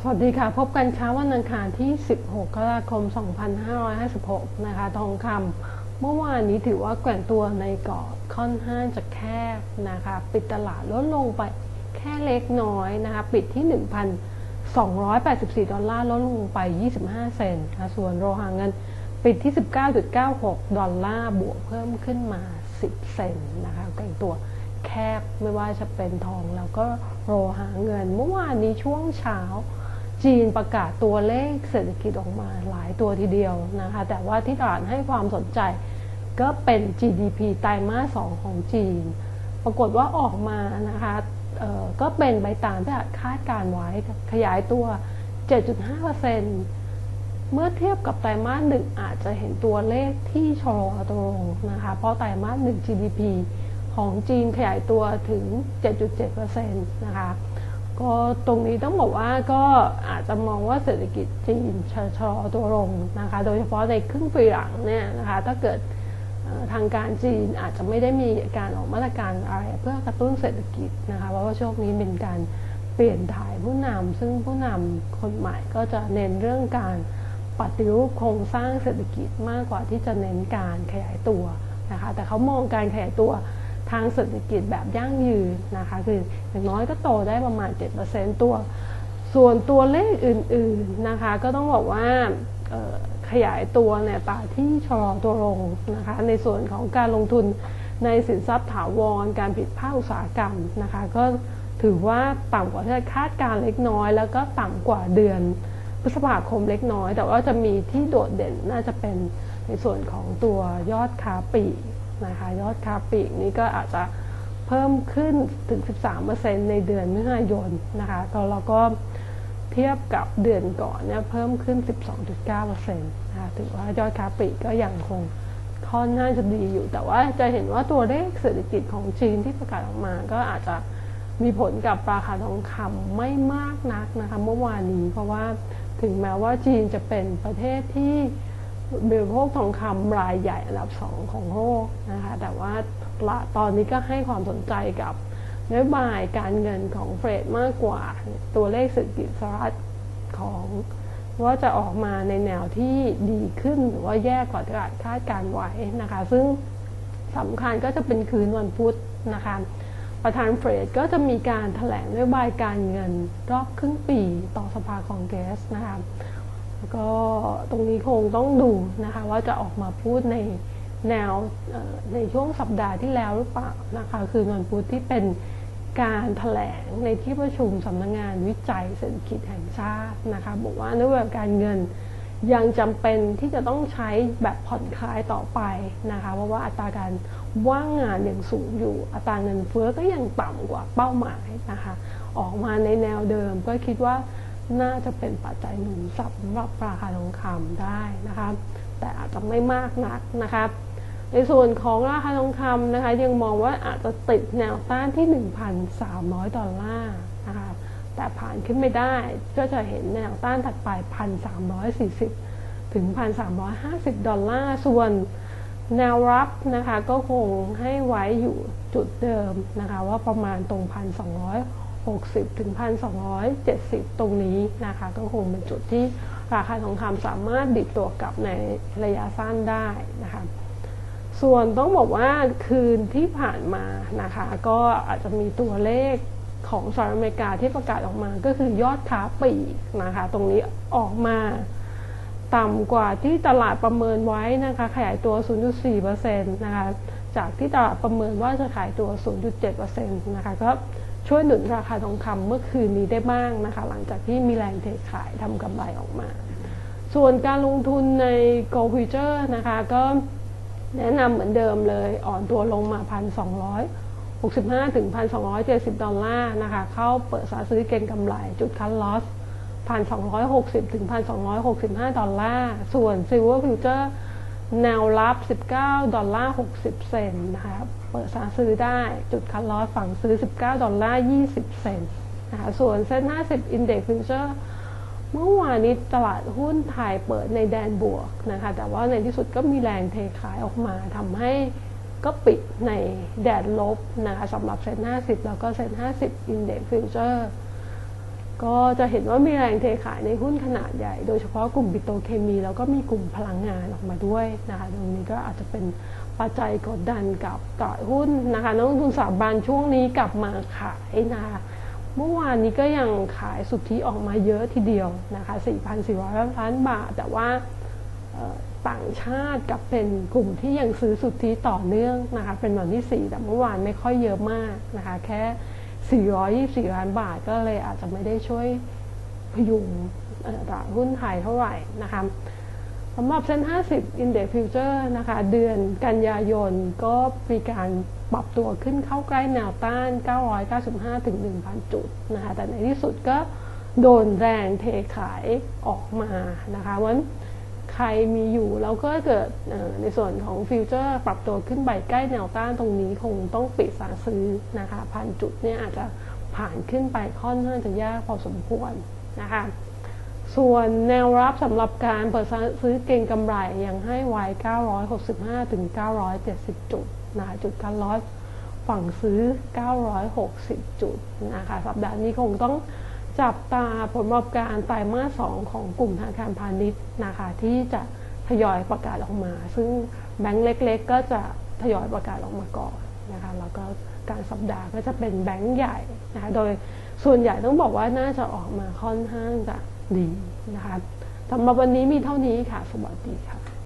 สวัสดีค่ะ พบกันเช้าวันอังคารที่ 16 กรกฎาคม 2556 นะคะ ทองคำเมื่อวานนี้ถือว่าแกว่งตัวในกรอบค่อนข้างจะแคบนะคะ ปิดตลาดลดลงไปแค่เล็กน้อยนะคะ ปิดที่ 1,284 ดอลลาร์ลดลงไป 25 เซนต์นะส่วนโลหะเงินปิดที่ 19.96 ดอลลาร์บวกเพิ่มขึ้นมา 10 เซนต์นะคะแกว่งตัวแคบไม่ว่าจะเป็นทองแล้วก็โลหะเงินเมื่อวานนี้ช่วงเช้า จีนประกาศตัวเลขเศรษฐกิจออกมาหลายตัวทีเดียวนะคะแต่ว่าที่ตลาดให้ความสนใจก็เป็น GDP ไตรมาส 2 ของจีน ปรากฏว่าออกมานะคะก็เป็นไปตามที่คาดการไว้ขยายตัว 7.5%เมื่อเทียบกับไตรมาสหนึ่งอาจจะเห็นตัวเลขที่ชะลอตัวลงนะคะเพราะไตรมาสหนึ่ง GDP ของจีนขยายตัวถึง 7.7%นะคะ ก็ตรงนี้ต้องบอกว่าก็อาจจะมองว่าเศรษฐกิจจีนชะลอตัวลงนะคะ โดยเฉพาะในครึ่งปีหลังเนี่ยนะคะ ถ้าเกิดทางการจีนอาจจะไม่ได้มีการออกมาตรการอะไรเพื่อกระตุ้นเศรษฐกิจนะคะ เพราะว่าช่วงนี้เป็นการเปลี่ยนถ่ายผู้นำซึ่งผู้นำคนใหม่ก็จะเน้นเรื่องการปฏิรูปโครงสร้างเศรษฐกิจมากกว่าที่จะเน้นการขยายตัวนะคะ แต่เขามองการขยายตัว ทางเศรษฐกิจแบบยั่งยืนนะคะคืออย่างน้อยก็โตได้ประมาณ 7%ตัว ส่วนตัวเลขอื่นๆนะคะก็ต้องบอกว่าขยายตัวเนี่ยตาที่ชะลอตัวลงนะคะในส่วนของการลงทุนในสินทรัพย์ถาวรการผิดภาคอุตสาหกรรมนะคะก็ถือว่าต่ำกว่าที่คาดการเล็กน้อย แล้วก็ต่ำกว่าเดือนพฤษภาคมเล็กน้อย แต่ว่าจะมีที่โดดเด่นน่าจะเป็นในส่วนของตัวยอดค้าปี นะคะยอดค้าปีกนี้ก็อาจจะเพิ่มขึ้นถึง 13%ในเดือนมิถุนายนนะคะแล้วก็เทียบกับเดือนก่อนเนี่ยเพิ่มขึ้น 12.9%นะคะถือว่ายอดค้าปีกก็ยังคงค่อนข้างจะดีอยู่ แต่ว่าจะเห็นว่าตัวเลขเศรษฐกิจของจีนที่ประกาศออกมา ก็อาจจะมีผลกับราคาทองคำไม่มากนักนะคะเมื่อวานนี้ เพราะว่าถึงแม้ว่าจีนจะเป็นประเทศที่ บริโภคทองคำรายใหญ่อันดับสองของโลกนะคะแต่ว่าตอนนี้ก็ให้ความสนใจกับนโยบายการเงินของเฟดมากกว่าตัวเลขเศรษฐกิจสหรัฐของว่าจะออกมาในแนวที่ดีขึ้นหรือว่าแย่กว่าที่คาดการไว้นะคะ ซึ่งสำคัญก็จะเป็นคืนวันพุธนะคะ ประธานเฟดก็จะมีการถแถลงนโยบายการเงินรอบครึ่งปีต่อสภาคองเกรสนะคะ ก็ตรงนี้คงต้องดูนะคะว่าจะออกมาพูดในแนวในช่วงสัปดาห์ที่แล้วหรือเปล่านะคะคือวันพุธที่เป็นการถแถลงในที่ประชุมสำนักงงานวิจัยเศรษฐกิจแห่งชาตินะคะบอกว่านโยบายการเงินยังจำเป็นที่จะต้องใช้แบบผ่อนคลายต่อไปนะคะเพราะว่าอัตราการว่างงานยังสูงอยู่ อัตราเงินเฟ้อก็ยังต่ำกว่าเป้าหมายนะคะออกมาในแนวเดิมก็คิดว่า น่าจะเป็นปัจจัยหนุนสำหรับราคาทองคำได้นะคะแต่อาจจะไม่มากนักนะคะในส่วนของราคาทองคำนะคะ ยังมองว่าอาจจะติดแนวต้านที่ 1,300 ดอลลาร์นะคะแต่ผ่านขึ้นไม่ได้ก็จะเห็นแนวต้านถัดไป 1,340 ถึง 1,350 ดอลลาร์ส่วนแนวรับนะคะก็คงให้ไว้อยู่จุดเดิมนะคะว่าประมาณตรง 1,260 ถึง 1,270 ตรงนี้นะคะ ก็คงเป็นจุดที่ราคาทองคำสามารถดิดตัวกลับในระยะสั้นได้นะคะส่วนต้องบอกว่าคืนที่ผ่านมานะคะ ก็อาจจะมีตัวเลขของสหรัฐอเมริกาที่ประกาศออกมาก็คือยอดค้าปลีกนะคะ ตรงนี้ออกมาต่ำกว่าที่ตลาดประเมินไว้นะคะ ขยายตัว 0.4%นะคะ จากที่ตลาดประเมินว่าจะขายตัว 0.7%นะคะก็ ช่วยหนุนราคาทองคำเมื่อคืนนี้ได้บ้างนะคะ หลังจากที่มีแรงเทขายทำกำไรออกมา ส่วนการลงทุนใน g o Future นะคะก็แนะนำเหมือนเดิมเลยอ่อนตัวลงมา 1,265 ถึง 1,270 ดอลลาร์นะคะ เข้าเปิดสาซื้อเก็งกำไรจุดคันลอส1,260 ถึง 1,265 ดอลลาร์ ส่วน Silver Future แนวรับ 19 ดอลลาร์ 60 เซนนะคะ เปิดสาซื้อได้ จุดคัดลอสฝั่งซื้อ 19 ดอลลาร์ 20 เซนต์นะคะส่วนเซ็น50 Index Future เมื่อวานนี้ตลาดหุ้นไทยเปิดในแดนบวกนะคะ แต่ว่าในที่สุดก็มีแรงเทขายออกมาทำให้ก็ปิดในแดนลบนะคะสำหรับเซ็น50 แล้วก็เซ็น50 Index Future ก็จะเห็นว่ามีแรงเทขายในหุ้นขนาดใหญ่ โดยเฉพาะกลุ่มปิโตเคมี แล้วก็มีกลุ่มพลังงานออกมาด้วยนะคะตรงนี้ก็อาจจะเป็น ปัจจัยกดดันกับตลาดหุ้นนะคะนักลงทุนสถาบันช่วงนี้กลับมาขายนะคะเมื่อวานนี้ก็ยังขายสุทธิออกมาเยอะทีเดียวนะคะ 4,400 ล้านบาท แต่ว่าต่างชาติกับเป็นกลุ่มที่ยังซื้อสุทธิต่อเนื่องนะคะ เป็นวันที่ 4 แต่เมื่อวานไม่ค่อยเยอะมากนะคะ แค่ 424 ล้านบาทก็เลยอาจจะไม่ได้ช่วยพยุงตลาดหุ้นไทยเท่าไหร่นะคะ สำหรับเซ็น50 Index Future นะคะ เดือนกันยายนก็มีการปรับตัวขึ้นเข้าใกล้แนวต้าน 995 ถึง 1,000 จุดนะคะ แต่ในที่สุดก็โดนแรงเทขายออกมานะคะวันใครมีอยู่แล้วก็เกิดในส่วนของฟิวเจอร์ปรับตัวขึ้นไปใกล้แนวต้านตรงนี้คงต้องปิดสาซื้อนะคะพันจุดเนี่ยอาจจะผ่านขึ้นไปค่อนข้างจะยากพอสมควรนะคะ ส่วนแนวรับสำหรับการเปิดซื้อเก่งกำไรยังให้ไว้ 965 ถึง 970 จุดนะคะจุดการลดฝั่งซื้อ 960 จุดนะคะสัปดาห์นี้คงต้องจับตาผลประกอบการไตรมาสสองของกลุ่มธนาคารพาณิชย์นะคะที่จะทยอยประกาศออกมา ซึ่งแบงก์เล็กๆ ก็จะทยอยประกาศออกมาก่อนนะคะแล้วก็การสัปดาห์ก็จะเป็นแบงก์ใหญ่นะคะโดยส่วนใหญ่ต้องบอกว่าน่าจะออกมาค่อนข้างจะ ดีนะคะสำหรับวันนี้มีเท่านี้ค่ะ สวัสดีค่ะ